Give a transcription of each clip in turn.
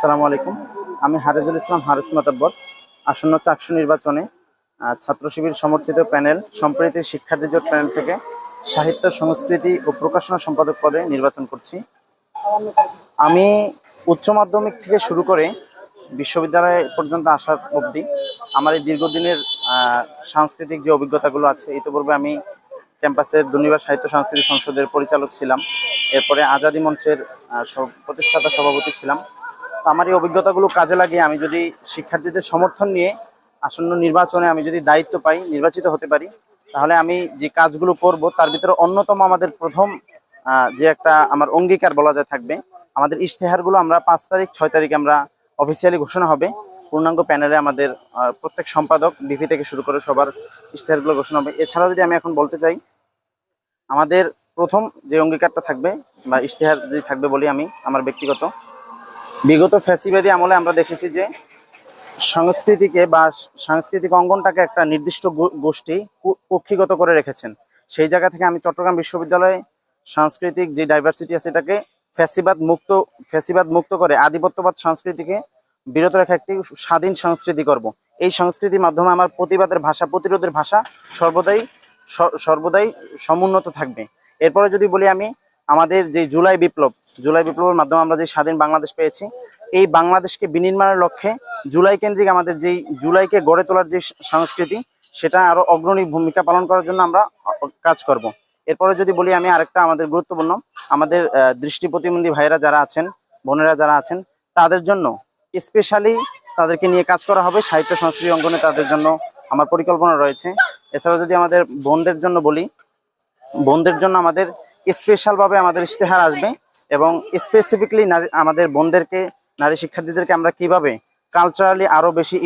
আসসালামু আলাইকুম। আমি হারেজুল ইসলাম হারেস মাতাব্বর, আসন্ন চাকসু নির্বাচনে ছাত্র শিবির সমর্থিত প্যানেল সম্প্রীতির শিক্ষার্থী জোট প্যানেল থেকে সাহিত্য, সংস্কৃতি ও প্রকাশনা সম্পাদক পদে নির্বাচন করছি। আমি উচ্চ মাধ্যমিক থেকে শুরু করে বিশ্ববিদ্যালয় পর্যন্ত আসার অবধি আমার এই দীর্ঘদিনের সাংস্কৃতিক যে অভিজ্ঞতাগুলো আছে, ইতিপূর্বে আমি ক্যাম্পাসের দুর্নিবার সাহিত্য সাংস্কৃতিক সংসদের পরিচালক ছিলাম। এরপরে আজাদি মঞ্চের প্রতিষ্ঠাতা সভাপতি ছিলাম। আমার এই অভিজ্ঞতাগুলো কাজে লাগিয়ে আমি যদি শিক্ষার্থীদের সমর্থন নিয়ে আসন্ন নির্বাচনে আমি যদি দায়িত্ব পাই, নির্বাচিত হতে পারি, তাহলে আমি যে কাজগুলো করব, তার ভিতরে অন্যতম আমাদের প্রথম যে একটা আমার অঙ্গীকার বলা যায় থাকবে, আমাদের ইশতেহারগুলো আমরা পাঁচ তারিখ, ছয় তারিখ আমরা অফিসিয়ালি ঘোষণা হবে। পূর্ণাঙ্গ প্যানেলে আমাদের প্রত্যেক সম্পাদক ডিপি থেকে শুরু করে সবার ইশতেহারগুলো ঘোষণা হবে। এছাড়াও যদি আমি এখন বলতে চাই, আমাদের প্রথম যে অঙ্গীকারটা থাকবে বা ইশতেহার যদি থাকবে বলি আমি, আমার ব্যক্তিগত বিগত ফ্যাসিবাদী আমলে আমরা দেখেছি যে সংস্কৃতিকে বা সাংস্কৃতিক অঙ্গনটাকে একটা নির্দিষ্ট গোষ্ঠী কক্ষিগত করে রেখেছেন। সেই জায়গা থেকে আমি চট্টগ্রাম বিশ্ববিদ্যালয়ে সাংস্কৃতিক যে ডাইভার্সিটি আছে এটাকে ফ্যাসিবাদ মুক্ত ফ্যাসিবাদ মুক্ত করে আধিপত্যবাদ সংস্কৃতিকে বিরত রাখা একটি স্বাধীন সংস্কৃতি করব। এই সংস্কৃতির মাধ্যমে আমার প্রতিবাদের ভাষা, প্রতিরোধের ভাষা সর্বদাই সর্বদাই সমুন্নত থাকবে। এরপরে যদি বলি আমি আমাদের যে জুলাই বিপ্লব, জুলাই বিপ্লবের মাধ্যমে আমরা যে স্বাধীন বাংলাদেশ পেয়েছি, এই বাংলাদেশকে বিনির্মাণের লক্ষ্যে জুলাই কেন্দ্রিক আমাদের যেই জুলাইকে গড়ে তোলার যে সংস্কৃতি, সেটা আরও অগ্রণী ভূমিকা পালন করার জন্য আমরা কাজ করব। এরপরে যদি বলি আমি আরেকটা আমাদের গুরুত্বপূর্ণ, আমাদের দৃষ্টি প্রতিবন্ধী ভাইরা যারা আছেন, বোনেরা যারা আছেন, তাদের জন্য স্পেশালি তাদেরকে নিয়ে কাজ করা হবে, সাহিত্য সংস্কৃতি অঙ্গনে তাদের জন্য আমার পরিকল্পনা রয়েছে। এছাড়াও যদি আমাদের বোনদের জন্য বলি, বোনদের জন্য আমাদের স্পেশাল ভাবে আমাদের ইশতেহার আসবে এবং স্পেসিফিকলি আমাদের বোনদেরকে, নারী শিক্ষার্থীদেরকে আমরা কীভাবে কালচারালি আরও বেশি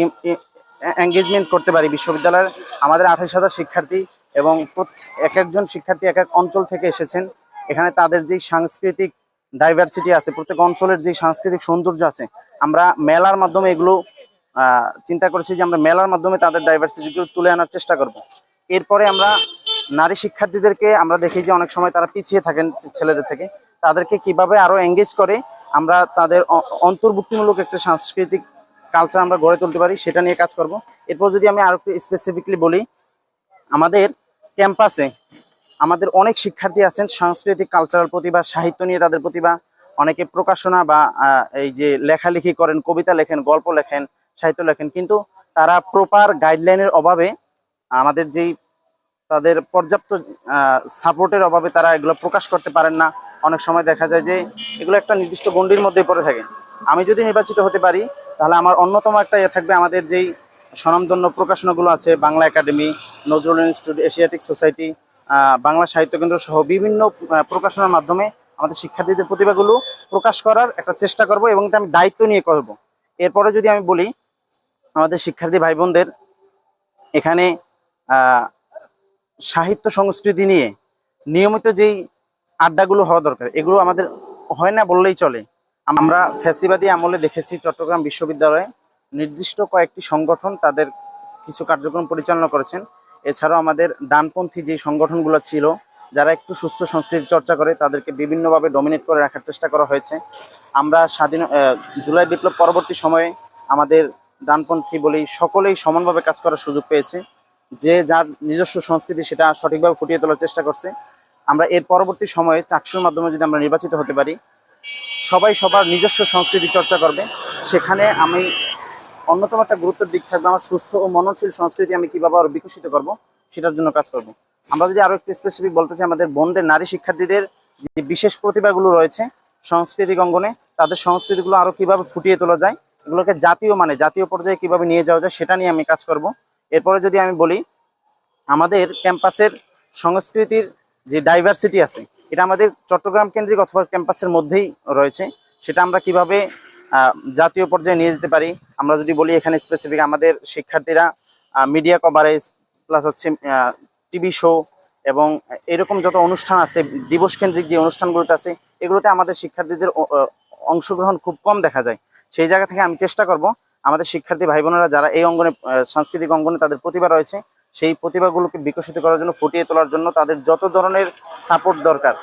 এঙ্গেজমেন্ট করতে পারি বিশ্ববিদ্যালয়ের আমাদের আঠাশ হাজার শিক্ষার্থী এবং এক একজন শিক্ষার্থী এক এক অঞ্চল থেকে এসেছেন। এখানে তাদের যে সাংস্কৃতিক ডাইভার্সিটি আছে, প্রত্যেক অঞ্চলের যে সাংস্কৃতিক সৌন্দর্য আছে, আমরা মেলার মাধ্যমে এগুলো চিন্তা করেছি যে আমরা মেলার মাধ্যমে তাদের ডাইভার্সিটিগুলো তুলে আনার চেষ্টা করব। এরপরে আমরা নারী শিক্ষার্থীদেরকে আমরা দেখি যে অনেক সময় তারা পিছিয়ে থাকেন ছেলেদের থেকে। তাদেরকে কীভাবে আরও এঙ্গেজ করে আমরা তাদের অন্তর্ভুক্তিমূলক একটা সাংস্কৃতিক কালচার আমরা গড়ে তুলতে পারি, সেটা নিয়ে কাজ করব। এরপর যদি আমি আরও একটু স্পেসিফিকলি বলি, আমাদের ক্যাম্পাসে আমাদের অনেক শিক্ষার্থী আছেন, সাংস্কৃতিক কালচারাল প্রতিভা সাহিত্য নিয়ে তাদের প্রতিভা অনেকে প্রকাশনা বা এই যে লেখালেখি করেন, কবিতা লেখেন, গল্প লেখেন, সাহিত্য লেখেন, কিন্তু তারা প্রপার গাইডলাইনের অভাবে আমাদের যেই তাদের পর্যাপ্ত সাপোর্টের অভাবে তারা এগুলো প্রকাশ করতে পারেন না। অনেক সময় দেখা যায় যে এগুলো একটা নির্দিষ্ট গণ্ডির মধ্যে পড়ে থাকে। আমি যদি নির্বাচিত হতে পারি, তাহলে আমার অন্যতম একটা ইয়ে থাকবে আমাদের যেই স্বনামধন্য প্রকাশনাগুলো আছে, Bangla Academy, Nazrul Institute, Asiatic Society Bangla Sahitya Kendra সহ বিভিন্ন প্রকাশনার মাধ্যমে আমাদের শিক্ষার্থীদের প্রতিভাগুলো প্রকাশ করার একটা চেষ্টা করব এবং এটা আমি দায়িত্ব নিয়ে করব। এরপরে যদি আমি বলি, আমাদের শিক্ষার্থী ভাই বোনদের এখানে সাহিত্য সংস্কৃতি নিয়ে নিয়মিত যেই আড্ডাগুলো হওয়া দরকার, এগুলো আমাদের হয় না বললেই চলে। আমরা ফ্যাসিবাদী আমলে দেখেছি চট্টগ্রাম বিশ্ববিদ্যালয়ে নির্দিষ্ট কয়েকটি সংগঠন তাদের কিছু কার্যক্রম পরিচালনা করেছেন। এছাড়াও আমাদের ডানপন্থী যে সংগঠনগুলো ছিল, যারা একটু সুস্থ সংস্কৃতি চর্চা করে, তাদেরকে বিভিন্নভাবে ডমিনেট করে রাখার চেষ্টা করা হয়েছে। আমরা স্বাধীন জুলাই বিপ্লব পরবর্তী সময়ে আমাদের ডানপন্থী বলি সকলেই সমানভাবে কাজ করার সুযোগ পেয়েছে। যে যার নিজস্ব সংস্কৃতি সেটা সঠিকভাবে ফুটিয়ে তোলার চেষ্টা করছে। আমরা এর পরবর্তী সময়ে চাকসুর মাধ্যমে যদি আমরা নির্বাচিত হতে পারি, সবাই সবার নিজস্ব সংস্কৃতি চর্চা করবে। সেখানে আমি অন্যতম একটা গুরুত্বের দিক থাকবে, আমার সুস্থ ও মননশীল সংস্কৃতি আমি কীভাবে আরও বিকশিত করব, সেটার জন্য কাজ করব। আমরা যদি আরও একটু স্পেসিফিক বলতে চাই, আমাদের বোনদের নারী শিক্ষার্থীদের যে বিশেষ প্রতিভাগুলো রয়েছে সাংস্কৃতিক অঙ্গনে, তাদের সংস্কৃতিগুলো আরও কীভাবে ফুটিয়ে তোলা যায়, এগুলোকে জাতীয় মানে জাতীয় পর্যায়ে কীভাবে নিয়ে যাওয়া যায়, সেটা নিয়ে আমি কাজ করব। এরপরে যদি আমি বলি, আমাদের ক্যাম্পাসের সংস্কৃতির যে ডাইভার্সিটি আছে, এটা আমাদের চট্টগ্রাম কেন্দ্রিক অথবা ক্যাম্পাসের মধ্যেই রয়েছে, সেটা আমরা কীভাবে জাতীয় পর্যায়ে নিয়ে যেতে পারি? আমরা যদি বলি এখানে স্পেসিফিক আমাদের শিক্ষার্থীরা মিডিয়া কভারেজ প্লাস হচ্ছে টিভি শো এবং এরকম যত অনুষ্ঠান আছে, দিবস কেন্দ্রিক যে অনুষ্ঠানগুলোতে আছে, এগুলোতে আমাদের শিক্ষার্থীদের অংশগ্রহণ খুব কম দেখা যায়। সেই জায়গা থেকে আমি চেষ্টা করব আমাদের শিক্ষার্থী ভাই বোনেরা যারা এই অঙ্গনে সাংস্কৃতিক অঙ্গনে তাদের প্রতিভা রয়েছে, সেই প্রতিভাগুলোকে বিকশিত করার জন্য, ফুটিয়ে তোলার জন্য তাদের যত ধরনের সাপোর্ট দরকার,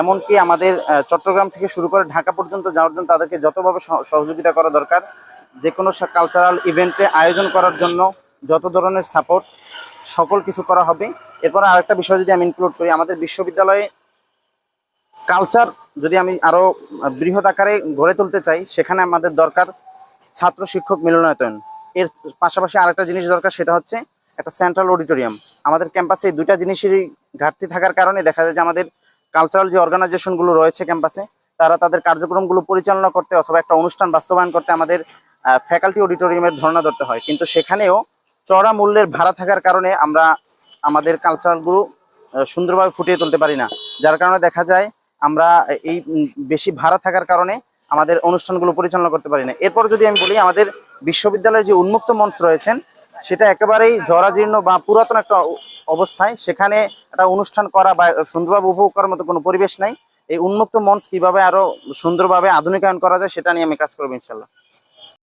এমনকি আমাদের চট্টগ্রাম থেকে শুরু করে ঢাকা পর্যন্ত যাওয়ার জন্য তাদেরকে যতভাবে সহযোগিতা করা দরকার, যে কোনো কালচারাল ইভেন্টে আয়োজন করার জন্য যত ধরনের সাপোর্ট সকল কিছু করা হবে। এরপর আরেকটা বিষয় যদি আমি ইনক্লুড করি, আমাদের বিশ্ববিদ্যালয়ে কালচার যদি আমি আরও বৃহৎ আকারে গড়ে তুলতে চাই, সেখানে আমাদের দরকার ছাত্র শিক্ষক মিলনায়তন। এর পাশাপাশি আরেকটা জিনিস দরকার সেটা হচ্ছে একটা সেন্ট্রাল অডিটোরিয়াম আমাদের ক্যাম্পাসে এই দুইটা জিনিসেরই ঘাটতি থাকার কারণে দেখা যায় যে আমাদের কালচারাল যে অর্গানাইজেশনগুলো রয়েছে ক্যাম্পাসে তারা তাদের কার্যক্রমগুলো পরিচালনা করতে অথবা একটা অনুষ্ঠান বাস্তবায়ন করতে আমাদের ফ্যাকাল্টি অডিটোরিয়ামের ধর্ণা ধরতে হয়। কিন্তু সেখানেও চড়া মূল্যের ভাড়া থাকার কারণে আমরা আমাদের কালচারগুলো আহ, সুন্দরভাবে ফুটিয়ে তুলতে পারি না। যার কারণে দেখা যায় আমরা এই বেশি ভাড়া থাকার কারণে আমাদের অনুষ্ঠানগুলো পরিচালনা করতে পারি না। এরপর যদি আমি বলি, আমাদের বিশ্ববিদ্যালয়ের যে উন্মুক্ত মঞ্চ রয়েছেন, সেটা একেবারেই জরাজীর্ণ বা পুরাতন একটা অবস্থায়। সেখানে একটা অনুষ্ঠান করা বা সুন্দরভাবে উপভোগ করার মতো কোনো পরিবেশ নাই। এই উন্মুক্ত মঞ্চ কীভাবে আরও সুন্দরভাবে আধুনিকায়ন করা যায়, সেটা নিয়ে আমি কাজ করব ইনশাল্লাহ